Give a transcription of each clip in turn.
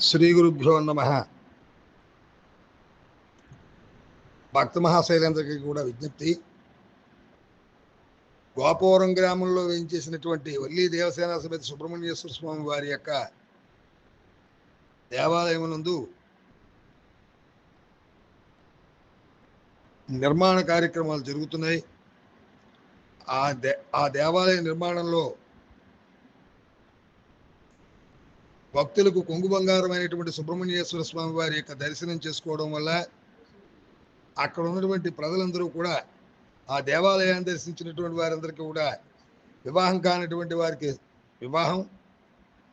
శ్రీ గురుభ్యో నమ. భక్త మహాశైలందరికీ కూడా విజ్ఞప్తి. గోపవరం గ్రామంలో వేయించేసినటువంటి వల్లి దేవసేన సమేత సుబ్రహ్మణ్యేశ్వర స్వామి వారి యొక్క దేవాలయమునందు నిర్మాణ కార్యక్రమాలు జరుగుతున్నాయి. ఆ దే ఆ దేవాలయ నిర్మాణంలో భక్తులకు కొంగు బంగారమైనటువంటి సుబ్రహ్మణ్యేశ్వర స్వామి వారి యొక్క దర్శనం చేసుకోవడం వల్ల అక్కడ ఉన్నటువంటి ప్రజలందరూ కూడా ఆ దేవాలయాన్ని దర్శించినటువంటి వారందరికీ కూడా వివాహం కానటువంటి వారికి వివాహం.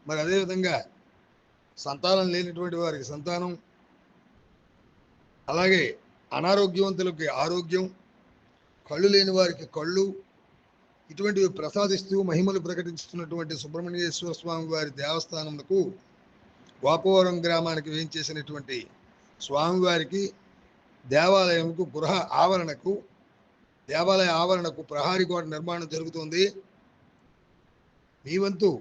మరి అదేవిధంగా సంతానం లేనటువంటి వారికి సంతానం. అలాగే అనారోగ్యవంతులకి ఆరోగ్యం. కళ్ళు లేని వారికి కళ్ళు. ఇటువంటివి ప్రసాదిస్తూ మహిమలు ప్రకటిస్తున్నటువంటి సుబ్రహ్మణ్యేశ్వర స్వామి వారి దేవస్థానములకు గోపవరం గ్రామానికి వేయించేసినటువంటి స్వామివారికి దేవాలయంకు గృహ ఆవరణకు దేవాలయ ఆవరణకు ప్రహారీ గోడ నిర్మాణం జరుగుతుంది. మీ వంతు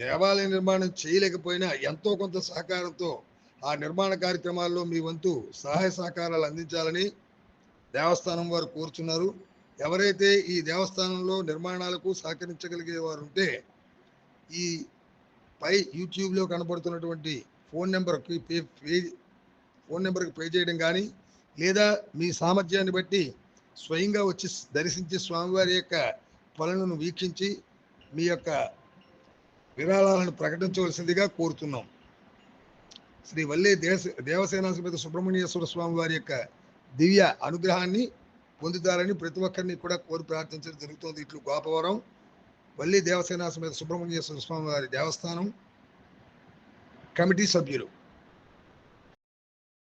దేవాలయ నిర్మాణం చేయలేకపోయినా ఎంతో కొంత సహకారంతో ఆ నిర్మాణ కార్యక్రమాల్లో మీ వంతు సహాయ సహకారాలు అందించాలని దేవస్థానం వారు కోరుచున్నారు. ఎవరైతే ఈ దేవస్థానంలో నిర్మాణాలకు సహకరించగలిగే వారు ఉంటే ఈ పై యూట్యూబ్లో కనబడుతున్నటువంటి ఫోన్ నెంబర్కి పే పే ఫోన్ నెంబర్కి పే చేయడం కానీ లేదా మీ సామర్థ్యాన్ని బట్టి స్వయంగా వచ్చి దర్శించి స్వామివారి యొక్క పనులను వీక్షించి మీ యొక్క విరాళాలను ప్రకటించవలసిందిగా కోరుతున్నాం. శ్రీ వల్లే దేశ దేవసేన సమేత సుబ్రహ్మణ్యేశ్వర స్వామి వారి యొక్క దివ్య అనుగ్రహాన్ని పొందుతారని ప్రతి ఒక్కరిని కూడా కోరి ప్రార్థించడం జరుగుతుంది. ఇట్లు గోపవరం వల్లి దేవసేన సమేత సుబ్రహ్మణ్యేశ్వర స్వామి వారి దేవస్థానం కమిటీ సభ్యులు.